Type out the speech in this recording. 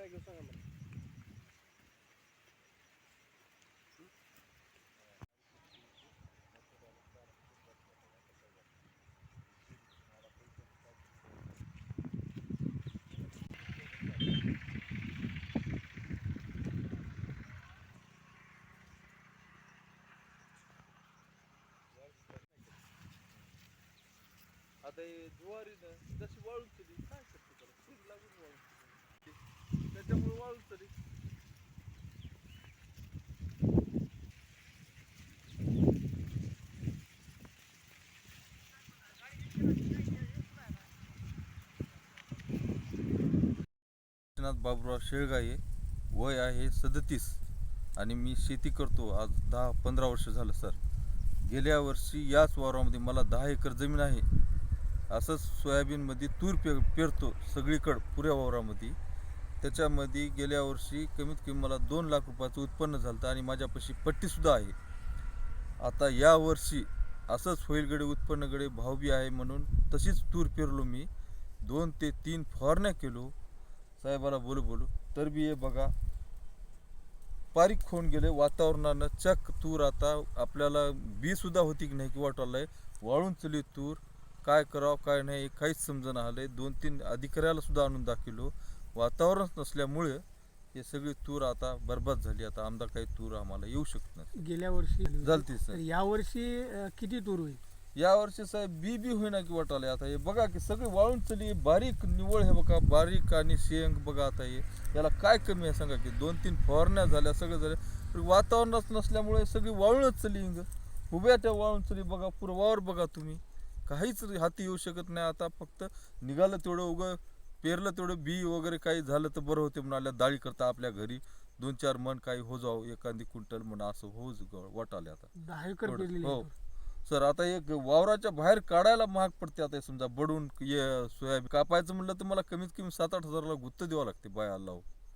काय घेऊ सांगा मला आता हे ज्वारी ना जशी वाळून तरी काय करते त्याला सूज लागून वाळून तरी. त्याच्यामुळे वाळून तरी एकनाथ बाबुराव शेळगाये वय आहे सदतीस आणि मी शेती करतो आज दहा पंधरा वर्ष झालं सर. गेल्या वर्षी याच वावरामध्ये मला दहा एकर जमीन आहे. असंच सोयाबीनमध्ये तूर पे पेरतो सगळीकडं पुऱ्या वावरामध्ये. त्याच्यामध्ये गेल्या वर्षी कमीत कमी मला दोन लाख रुपयाचं उत्पन्न झालं होतं आणि माझ्यापाशी पट्टीसुद्धा आहे. आता या वर्षी असंच होईलगडे उत्पन्नकडे उत्पन्न भाव बी आहे म्हणून तशीच तूर पेरलो मी. दोन ते तीन फवारण्या केलो. साहेबाला बोलू बोलू. तर बी हे बघा पारीक होऊन गेले वातावरणानं चक तूर आता आपल्याला बी सुद्धा होती की नाही की वाटवलंय वाळून चली तूर काय करावं काय नाही हे काहीच समजणं आलंय. दोन तीन अधिकाऱ्याला सुद्धा आणून दाखवलो वातावरणच नसल्यामुळे हे सगळी तूर आता बरबाद झाली. आता आमदा काही तूर आम्हाला येऊ शकत नाही. गेल्या वर्षी झाली होती. झालती तर सर या वर्षी किती तूर होईल? या वर्षी साहेब बी बी होईना की वाटाले. आता हे बघा की सगळे वाळून चली बारीक निवळ हे बघा बारीक आणि शेंग बघा आता हे. याला काय कमी आहे सांगा की दोन तीन फवारण्या झाल्या सगळं झालं. वातावरणच नसल्यामुळे सगळी वाळूनच चली इंग उभ्या त्या वाळून चली बघा पुरं वावर बघा तुम्ही. काहीच हाती येऊ शकत नाही आता फक्त निघालं तेवढं उगं पेरलं तेवढं बी वगैरे काही झालं तर बरं होते म्हणाल्या डाळी करता आपल्या घरी. दोन चार मन काही हो जाऊ एखादी क्विंटल म्हणा असं होऊच वाटाले आता. हो. सर आता एक वावराच्या बाहेर काढायला महाग पडते आता समजा बडून ये सोयाबीन कापायचं म्हणलं तर मला कमीत कमी सात आठ हजाराला गुत्त द्यावं लागते बाया लावून